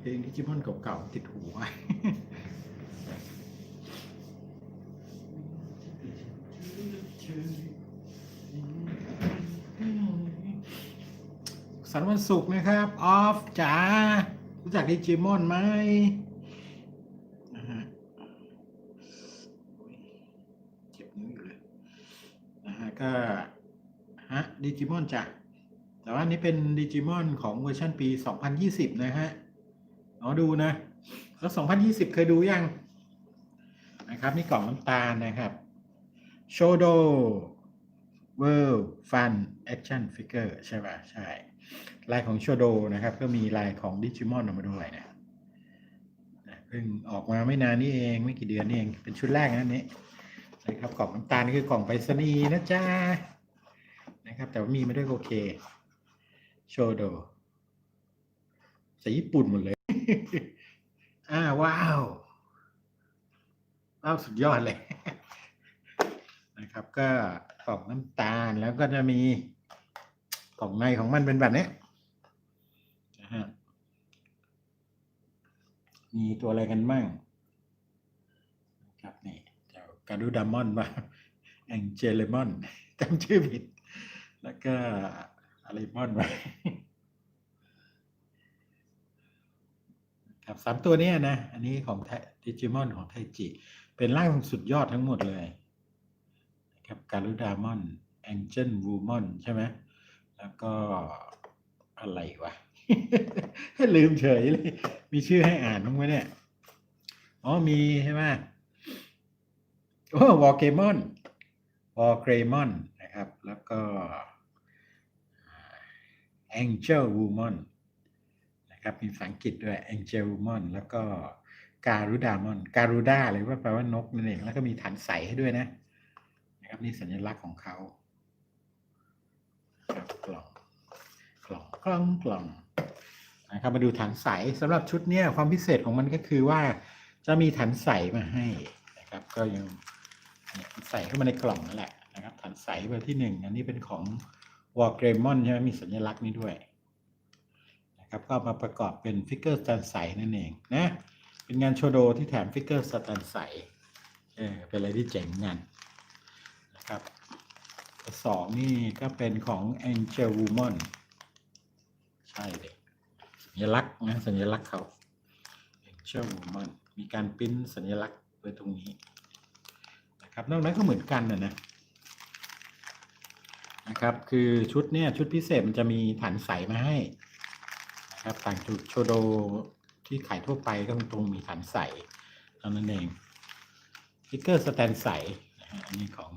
เพลงดิจิมอนเก่าๆติดหูไว้สันวันศุกร์นะครับ ออฟจ๋ารู้จักดิจิมอนไหมเจ็บนิ้วอยู่เลยนะฮะก็ฮะดิจิมอนจ้ะ แต่ว่านี้เป็นดิจิมอนของเวอร์ชันปี 2020 นะฮะเอาดูนะแล้ว 2020 เคยดูยังนะครับ นี่กล่องน้ำตาลนะครับโชโด World Fun Action Figure ใช่ป่ะ ใช่ ลายของโชโดนะครับ ก็มีลายของดิจิมอนออกมาด้วยนะเพิ่งออกมาไม่นานนี่เองไม่กี่เดือนนี่เอง เป็นชุดแรกนะนี้นะครับกล่องน้ำตาลนี่คือกล่องไปรษณีย์นะจ๊ะนะครับ แต่ว่ามีมาด้วยโอเค โชโดสีญี่ปุ่นหมดเลย อ่าว้าวว้าวสุดยอดเลย นะครับ ก็กล่องน้ำตาลแล้วก็จะมีกล่องในของมันเป็นแบบนี้นะฮะมีตัวอะไรกันบ้างครับนี่เจ้าการูดามอนมาแองเจลมอนจำชื่อผิด แล้วก็ อะไรมอนไว้ครับสามตัวนี้นะ อันนี้ของดิจิมอนของไทจิ เป็นร่างสุดยอดทั้งหมดเลยนะครับการุดามอนแองเจิลวูมอนใช่ไหมแล้วก็อะไรวะ ลืมเฉยเลย มีชื่อให้อ่านบ้างไหมเนี่ย อ๋อมีใช่ไหมโอ้วอลเกมอนวอลเกรมอนนะครับ แล้วก็ Angel Woman นะครับมีภาษาอังกฤษด้วย Angel Woman แล้วก็การุดามอนการุดาเลยว่าแปลว่านกนั่นเองแล้วก็มีฐานใสให้ด้วยนะนะครับนี่สัญลักษณ์ของเขาครับกล่องกล่องกล่องกล่องนะครับมาดูฐานใสสำหรับชุดเนี้ยความพิเศษของมันก็คือว่าจะมีฐานใสมาให้นะครับ ก็ยังใส่เข้ามาในกล่องนั่นแหละนะครับฐานใสเบอร์ที่หนึ่งอันนี้เป็นของ วอลเกรมอนใช่ไหมมีสัญลักษณ์นี้ด้วยนะครับก็มาประกอบเป็นฟิกเกอร์สแตนใสนั่นเองนะเป็นงานโชโดที่แถมฟิกเกอร์สแตนใสเออเป็นอะไรที่เจ๋งงานนะครับสองนี่ก็เป็นของ Angel Woman ใช่เลยสัญลักษณ์นะสัญลักษณ์เขา Angel Woman มีการปิ้นสัญลักษณ์ไว้ตรงนี้นะครับนอกนั้นก็เหมือนกันนะนะ นะครับ คือชุดเนี้ยชุดพิเศษมันจะมีฐานใสมาให้นะครับต่างจากโชโดที่ขายทั่วไปก็ตรงมีฐานใสเท่านั้นเองฟิกเกอร์สแตนใสนะฮะอันนี้ของ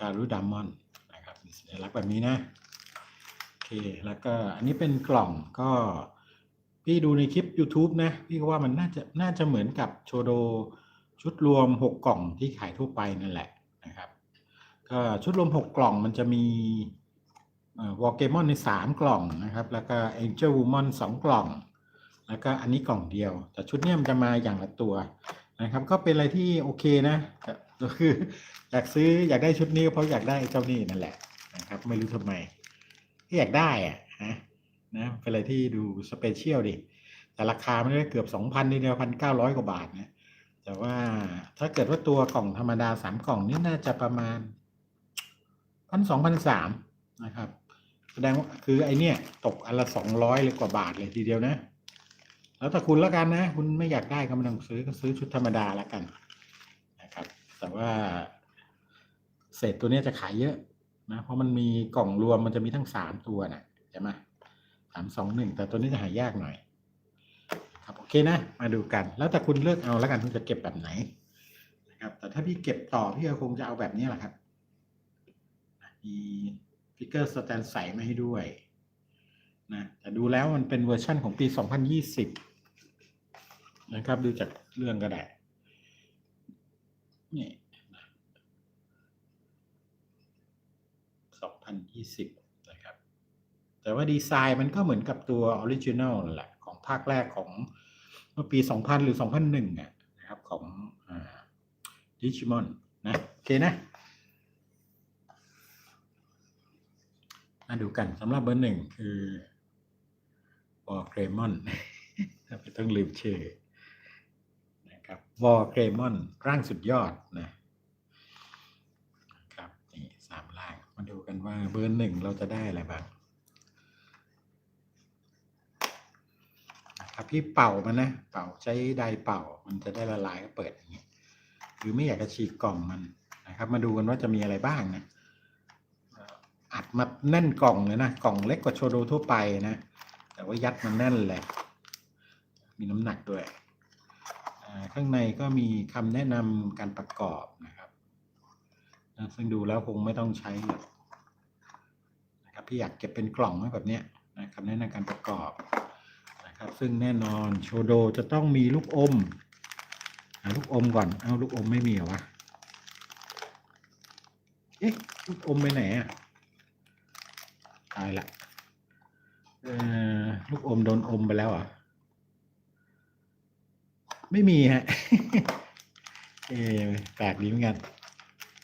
การูดามอนนะครับมีสัญลักษณ์แบบนี้นะโอเคแล้วก็อันนี้เป็นกล่องก็พี่ดูในคลิป YouTube นะ พี่ก็ว่ามันน่าจะน่าจะเหมือนกับโชโดชุดรวม 6 กล่องที่ขายทั่วไปนั่นแหละ ชุดรวม6กกล่องมันจะมีวอลเกมอนใน3กล่องนะครับ แล้วก็ Angel Woman 2กล่อง แล้วก็อันนี้กล่องเดียว แต่ชุดเนี้ยมันจะมาอย่างละตัวนะครับ ก็เป็นอะไรที่โอเคนะก็คืออยากซื้ออยากได้ชุดนี้เพราะอยากได้เจ้านี่นั่นแหละนะครับ ไม่รู้ทำไมที่อยากได้อะฮะนะเป็นอะไรที่ดูสเปเชียลดิแต่ราคามันได้เกือบสองพันนี่เดียวพันเก้าร้อยกว่าบาทนะแต่ว่าถ้าเกิดว่าตัวกล่องธรรมดาสามกล่องนี่น่าจะประมาณ พันสองพันสามนะครับ แสดงว่าคือไอเนี้ยตกอันละสองร้อยเลยกว่าบาทเลยทีเดียวนะ แล้วแต่คุณแล้วกันนะ คุณไม่อยากได้ก็ไม่ต้องซื้อก็ซื้อชุดธรรมดาแล้วกันนะครับ แต่ว่าเศษตัวนี้จะขายเยอะนะ เพราะมันมีกล่องรวมมันจะมีทั้งสามตัวนะใช่ไหมสามสองหนึ่งแต่ตัวนี้จะหายากหน่อย ครับโอเคนะ มาดูกัน แล้วแต่คุณเลือกเอาแล้วกันคุณจะเก็บแบบไหนนะครับ แต่ถ้าพี่เก็บต่อพี่ก็คงจะเอาแบบนี้แหละครับ มีฟิกเกอร์สแตนใสมาให้ด้วยนะแต่ดูแล้วมันเป็นเวอร์ชั่นของปี 2020 นะครับ ดูจากเรื่องก็ได้นี่2020 นะครับ แต่ว่าดีไซน์มันก็เหมือนกับตัวออริจินัลแหละของภาคแรกของโนมื่อปี 2000 หรือ 2001 อะนะครับของดิจิมอนนะ โอเคนะ มาดูกันสำหรับเบอร์หนึ่งคือวอลเกรมอนไม่ต้องลืมชื่อนะครับวอลเกรมอนร่างสุดยอดนะครับนี่สามร่างมาดูกันว่าเบอร์หนึ่งเราจะได้อะไรบ้างนะครับพี่เป่ามันนะ เป่าใช้ไดเป่ามันจะได้ละลายก็เปิดอย่างนี้หรือไม่อยากจะฉีกกล่องมันนะครับ มาดูกันว่าจะมีอะไรบ้างนะ อัดมาแน่นกล่องเลยนะ กล่องเล็กกว่าโชโดทั่วไปนะ แต่ว่ายัดมันแน่นเลย มีน้ำหนักด้วย ข้างในก็มีคำแนะนำการประกอบนะครับนะซึ่งดูแล้วคงไม่ต้องใช้หรอกนะครับพี่อยากเก็บเป็นกล่องไว้แบบเนี้ยนะคำแนะนำการประกอบนะครับ ซึ่งแน่นอนโชโดจะต้องมีลูกอมหาลูกอมก่อน เอาลูกอมไม่มีเหรอวะ เอ๊ะ ลูกอมไปไหนอะายละลูกอมโดนอมไปแล้วเหรอะไม่มีฮะ เอแปลกดีเหมือนกัน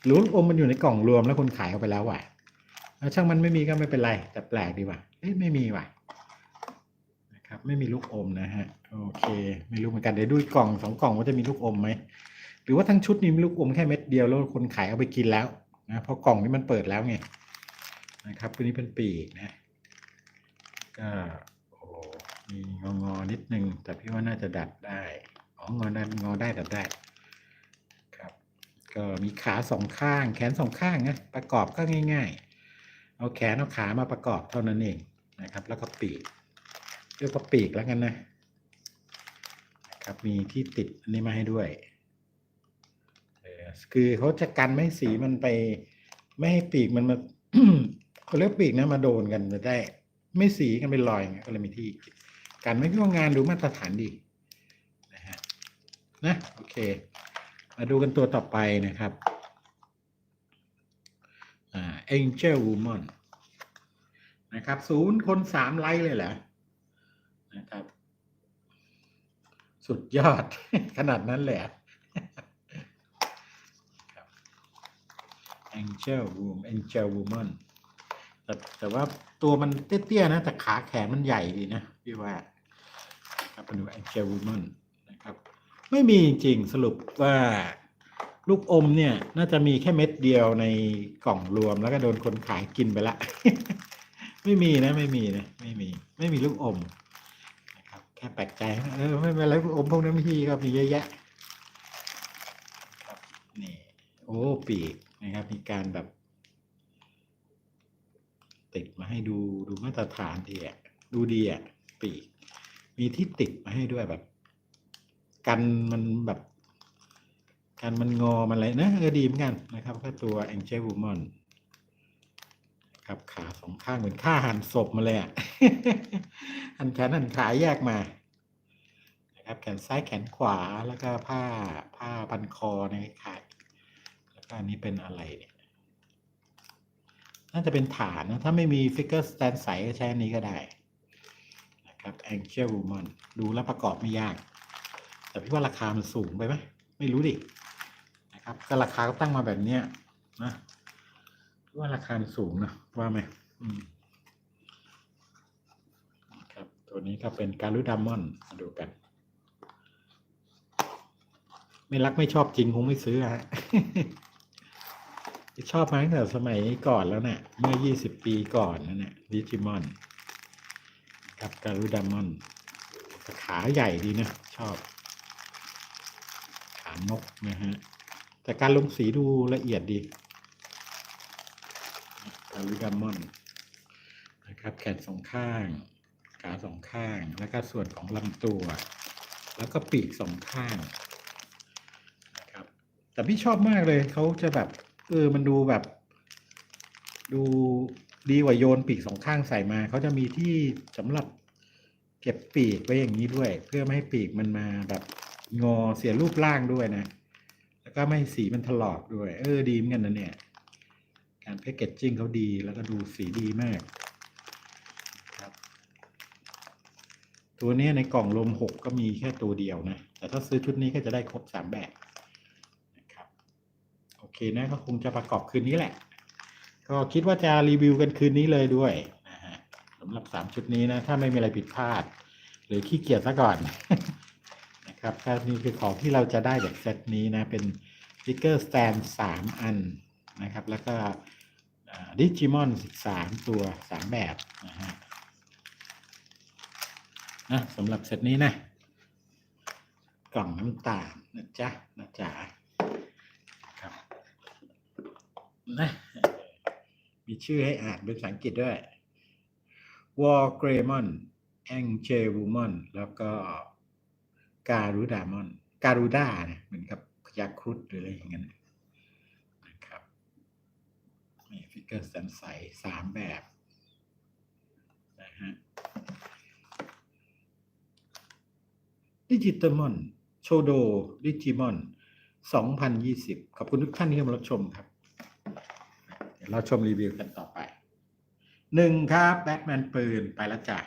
หรือลูกอมมันอยู่ในกล่องรวมแล้วคนขายเอาไปแล้วว่ะเอาช่างมันไม่มีก็ไม่เป็นไร แต่แปลกดีว่ะเอ้ไม่มีว่ะนะครับ ไม่มีลูกอมนะฮะ โอเค ไม่รู้เหมือนกันเดี๋ยวดูอีกกล่องสองกล่องว่าจะมีลูกอมไหมหรือว่าทั้งชุดนี้มีลูกอมแค่เม็ดเดียวแล้วคนขายเอาไปกินแล้วนะเพราะกล่องนี้มันเปิดแล้วไง นะครับตัวนี้เป็นปีกนะก็โอ้มีงองอนิดนึง แต่พี่ว่าน่าจะดัดได้อ๋องอได้งอได้ดัดได้ครับ ก็มีขาสองข้าง แขนสองข้างนะประกอบก็ง่าย ๆ เอาแขนเอาขามาประกอบเท่านั้นเองนะครับ แล้วก็ปีกเรียกว่าปีกแล้วกันนะนะครับมีที่ติดอันนี้มาให้ด้วยคือเขาจะกันไม่ให้สีมันไป ไม่ให้ปีกมันมา เขาเรียกปีกนะมาโดนกันจะได้ ไม่สีกันเป็นรอยไงก็เลยมีที่การไม่พิว่างานดูมาตรฐานดีนะฮะนะโอเค มาดูกันตัวต่อไปนะครับอ่า Angel Woman นะครับศูนย์คนสามไลค์เลยเหรอนะครับ สุดยอด ขนาดนั้นเลยเหรอ Angel Woman Angel Woman แต่แต่ว่าตัวมันเตี้ยๆนะ แต่ขาแขนมันใหญ่ดีนะพี่ว่าครับมาดู Angel Woman นะครับ ไม่มีจริงสรุปว่าลูกอมเนี่ย น่าจะมีแค่เม็ดเดียวในกล่องรวมแล้วก็โดนคนขายกินไปละ ไม่มีนะ ไม่มีนะ ไม่มี ไม่มีลูกอมนะครับ แค่แปลกใจเออไม่เป็นไรลูกอมพวกนั้นพี่ก็มีเยอะแยะนี่โอ้ปีกนะครับ มีการแบบ ติดมาให้ดูดูมาตรฐานดีอะดูดีอะปีก มีที่ติดมาให้ด้วยแบบ กันมันแบบกันมันงอมันอะไรนะเออดีเหมือนกันนะครับก็ตัว Angel Woman นครับขาสองข้างเหมือนฆ่าหันศพมาเลยอะหันแขนหันขาแยกมานะครับแขนซ้ายแขนขวาแล้วก็ผ้าผ้าพันคอในขาแล้วก็อันนี้เป็นอะไรเนี่ย น่าจะเป็นฐานนะ ถ้าไม่มีฟิกเกอร์สแตนใสก็ใช้อันนี้ก็ได้นะครับ Angel Woman ดูแล้วประกอบไม่ยาก แต่พี่ว่าราคามันสูงไปไหมไม่รู้ดินะครับก็ราคาก็ตั้งมาแบบเนี้ยนะพี่ว่าราคามันสูงนะว่าไหมอืมครับตัวนี้ก็เป็นการุดามอนมาดูกัน ไม่รักไม่ชอบจริงคงไม่ซื้อฮะ ชอบมาตั้งแต่สมัยก่อนแล้วเนะ่ะ เมื่อ 20 ปีก่อนนั่นแหละดิจิมอน กับการุดามอน ขาใหญ่ดีนะ ชอบ ขานกนะฮะ แต่การลงสีดูละเอียดดีการุดามอนนะครับ แขนสองข้าง ขาสองข้าง แล้วก็ส่วนของลำตัว แล้วก็ปีกสองข้างนะครับ แต่พี่ชอบมากเลยเขาจะแบบ เออ มันดูแบบ ดูดีกว่าโยนปีกสองข้างใส่มา เขาจะมีที่สำหรับเก็บปีกไว้อย่างนี้ด้วย เพื่อไม่ให้ปีกมันมาแบบงอเสียรูปร่างด้วยนะ แล้วก็ไม่สีมันถลอกด้วย เออ ดีเหมือนกันนะเนี่ย การแพคเกจจิ้งเขาดีแล้วก็ดูสีดีมากครับ ตัวนี้ในกล่องลมหกก็มีแค่ตัวเดียวนะ แต่ถ้าซื้อชุดนี้ก็จะได้ครบสามแบบ เคนะก็คงจะประกอบคืนนี้แหละ ก็คิดว่าจะรีวิวกันคืนนี้เลยด้วยนะฮะสำหรับสามชุดนี้นะ ถ้าไม่มีอะไรผิดพลาด หรือขี้เกียจซะก่อนนะครับก็นี่คือของที่เราจะได้จากเซตนี้นะ เป็นสติกเกอร์สแตนสามอันนะครับ แล้วก็ดิจิมอนสามตัวสามแบบนะฮะนะสำหรับเซตนี้นะ กล่องน้ำตาลนะจ๊ะนะจ๊ะครับ นะ มีชื่อให้อ่านเป็นภาษาอังกฤษด้วยวอลเกรมอนแองเจวูมอนแล้วก็การูดามอนการูดาเนี่ยเหมือนกับพยาครุฑหรืออะไรอย่างเงี้ยนะครับมีฟิกเกอร์สันใสสามแบบนะฮะดิจิตอลมอนโชโดดิจิมอน2020 ขอบคุณทุกท่านที่เข้ามารับชมครับ เราชมรีวิวกันต่อไปหนึ่งครับแบทแมนปืนไปแล้วจ้ะ